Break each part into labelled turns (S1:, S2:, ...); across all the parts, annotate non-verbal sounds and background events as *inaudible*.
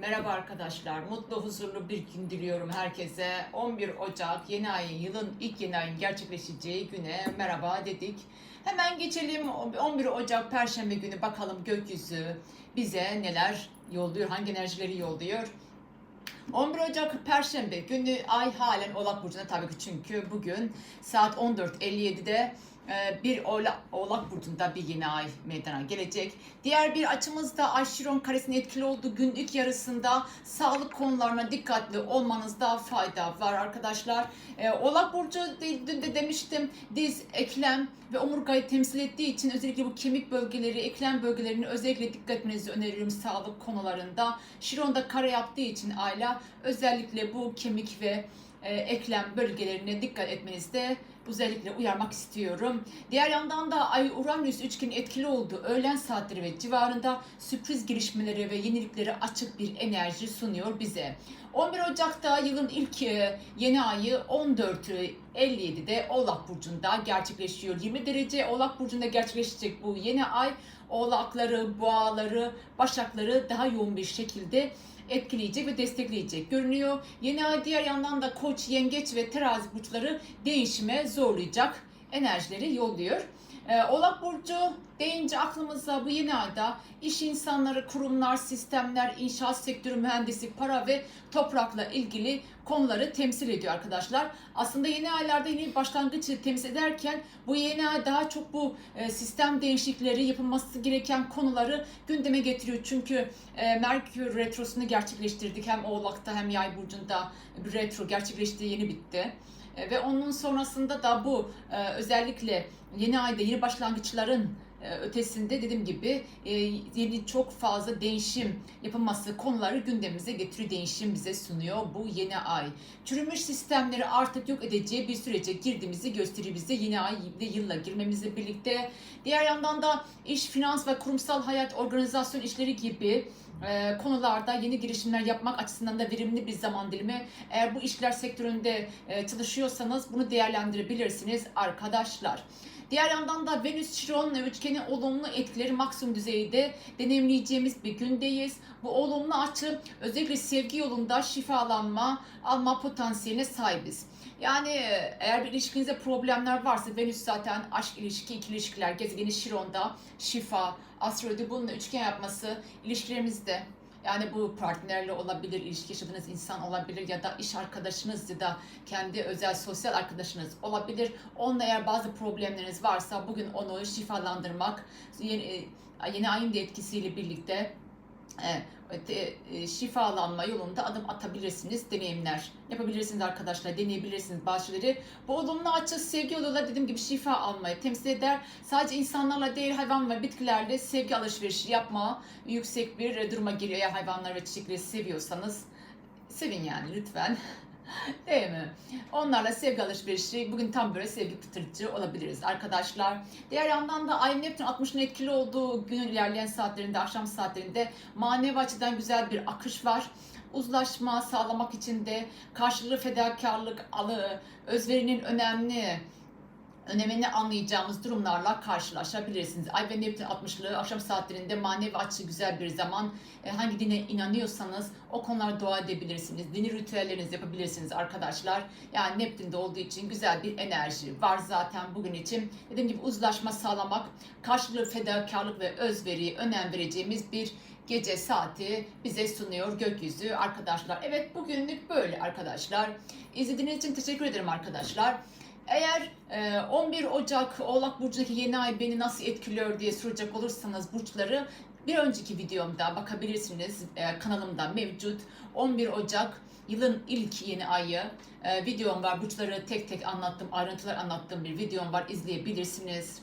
S1: Merhaba arkadaşlar. Mutlu, huzurlu bir gün diliyorum herkese. 11 Ocak yeni ayın, yılın ilk yeni ayın gerçekleşeceği güne merhaba dedik. Hemen geçelim 11 Ocak Perşembe günü bakalım gökyüzü bize neler yolluyor, hangi enerjileri yolluyor. 11 Ocak Perşembe günü ay halen Oğlak Burcu'nda tabii ki çünkü bugün saat 14.57'de e, bir Oğlak, Oğlak Burcu'nda bir yeni ay meydana gelecek. Diğer bir açımızda Ay Şiron karesinin etkili olduğu gün ilk yarısında sağlık konularına dikkatli olmanızda fayda var arkadaşlar. E, Oğlak Burcu dün de demiştim diz, eklem ve omurgayı temsil ettiği için özellikle bu kemik bölgeleri, eklem bölgelerine özellikle dikkat etmenizi öneriyorum sağlık konularında. Şiron da kare yaptığı için Ayla özellikle bu kemik ve e, eklem bölgelerine dikkat etmenizde özellikle uyarmak istiyorum. Diğer yandan da Ay Uranüs üçgeni etkili olduğu öğlen saatleri ve civarında sürpriz gelişmeleri ve yeniliklere açık bir enerji sunuyor bize. 11 Ocak'ta yılın ilk e, yeni ayı 14.57'de Oğlak Burcu'nda gerçekleşiyor. 20 derece Oğlak Burcu'nda gerçekleşecek bu yeni ay oğlakları, boğaları, başakları daha yoğun bir şekilde etkileyecek ve destekleyecek görünüyor. Yeni ay diğer yandan da koç, yengeç ve terazi burçları değişime zorlayacak enerjileri yolluyor. Ee, Oğlak Burcu deyince aklımıza bu yeni ayda iş insanları, kurumlar, sistemler, inşaat sektörü, mühendislik, para ve toprakla ilgili konuları temsil ediyor arkadaşlar. Aslında yeni aylarda yeni bir başlangıcı temsil ederken bu yeni ay daha çok bu e, sistem değişiklikleri, yapılması gereken konuları gündeme getiriyor. Çünkü e, Merkür retrosunu gerçekleştirdik. Hem Oğlak'ta hem Yay burcunda bir retro gerçekleşti, yeni bitti. E, Ve onun sonrasında da bu e, özellikle yeni ayda yeni başlangıçların e, ötesinde dediğim gibi yeni çok fazla değişim yapılması konuları gündemimize getiriyor, değişim bize sunuyor bu yeni ay. Çürümüş sistemleri artık yok edeceği bir sürece girdiğimizi gösteriyor bize yeni ay ve yılla girmemizle birlikte. Diğer yandan da iş, finans ve kurumsal hayat, organizasyon işleri gibi e, konularda yeni girişimler yapmak açısından da verimli bir zaman dilimi. Eğer bu işler sektöründe e, çalışıyorsanız bunu değerlendirebilirsiniz arkadaşlar. Diğer yandan da Venüs Şiron üçgeni olumlu etkileri maksimum düzeyde deneyimleyeceğimiz bir gündeyiz. Bu olumlu açı özellikle sevgi yolunda şifalanma, alma potansiyeline sahibiz. Yani e, eğer bir ilişkinizde problemler varsa Venüs zaten aşk ilişki, ikili ilişkiler, gezegeni Şiron'da şifa, astroloji bununla üçgen yapması ilişkilerimizde yani bu partnerle olabilir, ilişki yaşadığınız insan olabilir ya da iş arkadaşınız ya da kendi özel sosyal arkadaşınız olabilir. Onunla eğer bazı problemleriniz varsa bugün onu şifalandırmak, yeni, e, yeni ayın da etkisiyle birlikte şifalanma yolunda adım atabilirsiniz, deneyimler yapabilirsiniz arkadaşlar, deneyebilirsiniz bazı şeyleri. Bu olumlu açı sevgi yoluyla dediğim gibi şifa almayı temsil eder. Sadece insanlarla değil hayvan ve bitkilerle sevgi alışverişi yapma yüksek bir e, duruma geliyor. Eğer hayvanlar ve çiçekleri seviyorsanız sevin yani lütfen. *laughs* Değil mi? Onlarla sevgi alışverişi bugün tam böyle sevgi pıtırcı olabiliriz arkadaşlar. Diğer yandan da Ay Neptün 60'ın etkili olduğu günün ilerleyen saatlerinde, akşam saatlerinde manevi açıdan güzel bir akış var. Uzlaşma sağlamak için de karşılığı fedakarlık, alı, özverinin önemli önemini anlayacağımız durumlarla karşılaşabilirsiniz. Ay ve Neptün 60'lı akşam saatlerinde manevi açı güzel bir zaman. E, hangi dine inanıyorsanız o konularda dua edebilirsiniz. Dini ritüellerinizi yapabilirsiniz arkadaşlar. Yani Neptün'de olduğu için güzel bir enerji var zaten bugün için. Dediğim gibi uzlaşma sağlamak, karşılığı fedakarlık ve özveriye önem vereceğimiz bir gece saati bize sunuyor gökyüzü arkadaşlar. Evet bugünlük böyle arkadaşlar. İzlediğiniz için teşekkür ederim arkadaşlar. Eğer e, 11 Ocak Oğlak Burcu'ndaki yeni ay beni nasıl etkiliyor diye soracak olursanız burçları bir önceki videomda bakabilirsiniz. E, kanalımda mevcut. 11 Ocak yılın ilk yeni ayı e, videom var. Burçları tek tek anlattım, ayrıntılar anlattığım bir videom var. İzleyebilirsiniz.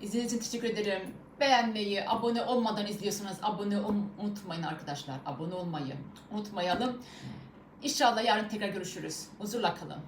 S1: İzlediğiniz için teşekkür ederim. Beğenmeyi, abone olmadan izliyorsanız abone unutmayın arkadaşlar. Abone olmayı unutmayalım. İnşallah yarın tekrar görüşürüz. Huzurla kalın.